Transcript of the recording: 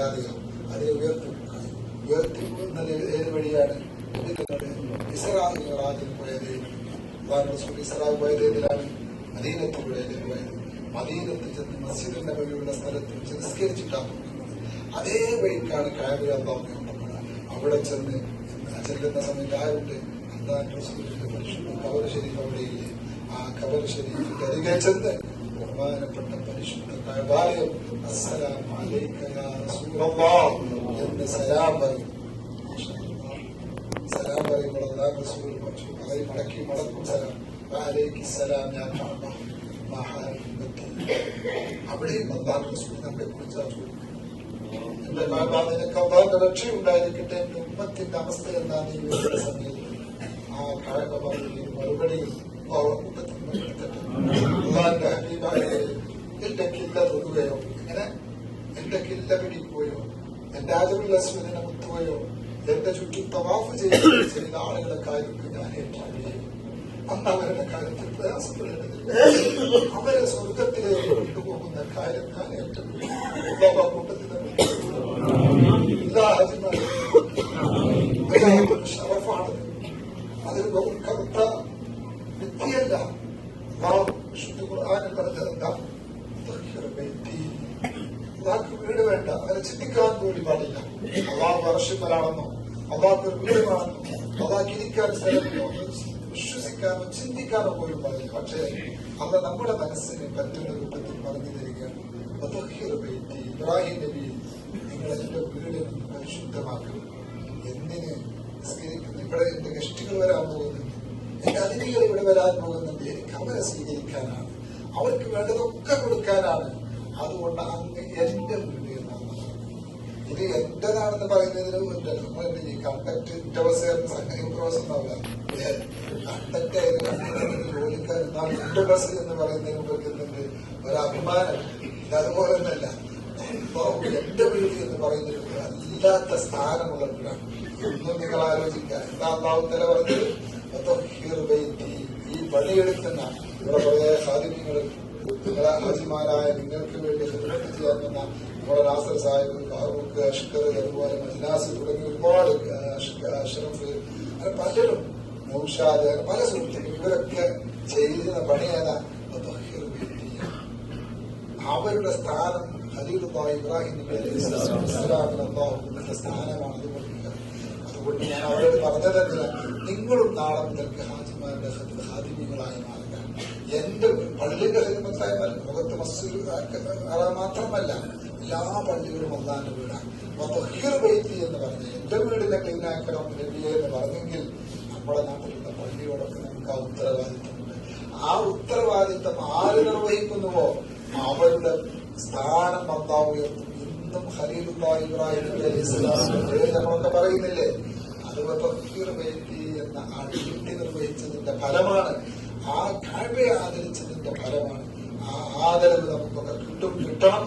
ഇല്ലാതെയാവും അതിനെ ഉയർത്തി? ഉയർത്തി. എന്നത് ഏത് വഴിയാണ്? ഇസ്രായേൽ റാജിന് പോയത്? ഇസ്രായേൽ പോയത് ഏതിലാണ് മദീനത്തിലൂടെ പോയത് മദീനത്ത് ചെന്ന് മസ്ജിദ് നബിയുള്ള സ്ഥലത്ത് വെച്ച് നിസ്കരിച്ചിട്ടാണ് അതേ വഴിക്കാണ് കാബിൽ അവിടെ ചെന്ന് ചെല്ലുന്ന സമയത്ത് ആരുണ്ട് റസൂലിന്റെ പരിശുദ്ധ കവർ ഷരീഫ് അവിടെയില്ലേ ആ കവർ ഷരീഫിന്റെ അരികെ ചെന്ന് ബഹുമാനപ്പെട്ട പരിശുദ്ധ കൈവാലയം അസ്സലാം അലൈക യാ റസൂലല്ലാഹ് എന്ന് സലാം പറയും മാഷാ അല്ലാഹ്. സലാം പറയുമ്പോൾ അള്ളാഹു റസൂൽ കുറച്ച് പറയും മടക്കി മടക്കും സലാം വഅലൈക്കി സലാം യാ കഅബ മഹാബത്തി അവിടെയും അള്ളാഹു റസൂൽ നമ്മളെ കുറിച്ച് എന്റെ കഅബ നിനക്ക് അള്ളാഹുന്റെ രക്ഷയുണ്ടായിരിക്കട്ടെ എന്റെ ഉമ്മത്തിന്റെ അവസ്ഥ എന്താണെന്ന് ഈ വരുന്ന സമയത്ത് ആ കഅബ പറയുന്ന മറുപടിയിൽ കൂട്ടത്തിൽ പങ്കെടുക്കട്ടെ ഹബീബായ എന്റെ കില്ല തൊടുകയോ ഇങ്ങനെ എന്റെ കില്ല പിടിക്കുകയോ എന്റെ ആജുൽ അസ്വദിനെ മുത്തുകയോ എന്റെ ചുറ്റും തവാഫ് ചെയ്യുകയോ ചെയ്ത ആളുകളെ കാര്യത്തിൽ ഞാൻ ഏറ്റുകയും അന്ന് അവരുടെ കാര്യത്തിൽ പ്രയാസപ്പെടേണ്ടതില്ല. അവരെ സ്വർഗത്തിലേക്ക് കൊണ്ടുപോകുന്ന കാര്യം ഞാൻ ഏറ്റവും കൂട്ടത്തിൽ എല്ലാ ഹാജിമാരും ഷറഫാണ്. വെറും കറുത്ത വ്യക്തിയല്ല. അള്ളാഹു വിശുദ്ധ ഖുർആാനിൽ പറഞ്ഞതെന്താ? അള്ളാഹ്ക്ക് വീട് വേണ്ട. അങ്ങനെ ചിന്തിക്കാൻ കൂടി പാടില്ല. അള്ളാഹ് വർഷിപ്പലാണെന്നോ അള്ളാഹ്ക്ക് ഒരു വീട് ഇരിക്കാൻ വിശ്വസിക്കാനോ ചിന്തിക്കാനോ പോലും പാടില്ല. പക്ഷേ അത് നമ്മുടെ മനസ്സിന് പറ്റുന്ന രൂപത്തിൽ പറഞ്ഞു തരികയാണ്. ഇബ്രാഹിം നബി നിങ്ങൾ എന്റെ വീട് പരിശുദ്ധമാക്കണം എന്തിന് ഇവിടെ എന്റെ ഗസ്റ്റുകൾ വരാൻ പോകുന്നുണ്ട് എന്റെ അതിഥികൾ ഇവിടെ വരാൻ പോകുന്നത് എനിക്ക് അവരെ സ്വീകരിക്കാനാണ്. അവർക്ക് വേണ്ടതൊക്കെ കൊടുക്കാനാണ്. അതുകൊണ്ട് അങ്ങ് എന്റെ വീട് എന്നാണ്. ഇത് എന്റേതാണെന്ന് പറയുന്നതിന് മുന്നേ നമ്മൾ ഈ എന്ന് പറയുന്നതിന് കൊടുക്കുന്നുണ്ട് ഒരു അഭിമാനം. ഇത് അതുപോലെ ഒന്നല്ല. എന്റെ വീട് എന്ന് പറയുന്നത് അല്ലാത്ത സ്ഥാനമുള്ള ഒന്നും നിങ്ങൾ ആലോചിക്കുക. എന്താ പറഞ്ഞത്. ഈ പണിയെടുക്കുന്ന നമ്മുടെ കുറെ സാധിക്കങ്ങൾ നിങ്ങളെ ഹാജിമാരായ നിങ്ങൾക്ക് വേണ്ടി ഹിദ്മത്ത് ചെയ്യാമെന്ന നമ്മുടെ നാസർ സാഹിബ് ഫാറൂഖ് അഷ്കർ അതുപോലെ മജ്നാസ് തുടങ്ങി ഒരുപാട് അഷ്റഫ് അങ്ങനെ പലരും നൌഷാദ് അങ്ങനെ പല സുഹൃത്തുക്കൾ ഇവരൊക്കെ ചെയ്യുന്ന പണി ഏതാ. അവരുടെ സ്ഥാനം ഖലീലുല്ലാഹി ഇബ്രാഹിം നബി അലൈഹി അല്ലാഹു കൊടുത്ത സ്ഥാനമാണ് അതുകൊണ്ട് ഞാൻ അവരോട് പറഞ്ഞതെന്നില്ല നിങ്ങളും നാളെ മുതൽക്ക് ഹാജിമാരുടെ ഹാദിമികളായി മാറുക. എന്റെ പള്ളിയുടെ ഹിദ്മത്തായ മുഖത്ത് മസ്ജിദ് മാത്രമല്ല എല്ലാ പള്ളികളും അള്ളാന്റെ വീടാണ്. വതഹിർ ബൈത്തി എന്ന് പറഞ്ഞ് എന്റെ വീടിനെ ക്ലീനാക്കണം ലഭ്യ എന്ന് പറഞ്ഞെങ്കിൽ നമ്മുടെ നാട്ടിലുള്ള പള്ളിയോടൊക്കെ നമുക്ക് ആ ഉത്തരവാദിത്തമുണ്ട്. ആ ഉത്തരവാദിത്തം ആര് നിർവഹിക്കുന്നുവോ? അവരുടെ സ്ഥാനം അള്ളാഹു ഉയർത്തും. ഇന്നും ഖലീലുല്ലാഹി ഇബ്രാഹിം അലൈഹി സ്വലാമിന്റെ നമ്മളൊക്കെ പറയുന്നില്ലേ? തഫ്ഹീർ ബൈത്തി എന്ന ആ ഡ്യൂട്ടി നിർവഹിച്ചതിന്റെ ഫലമാണ് ആ കാഴ്ചയെ ആദരിച്ചതിന്റെ ഫലമാണ് ആ ആദരവ് നമുക്കൊക്കെ കിട്ടും കിട്ടണം.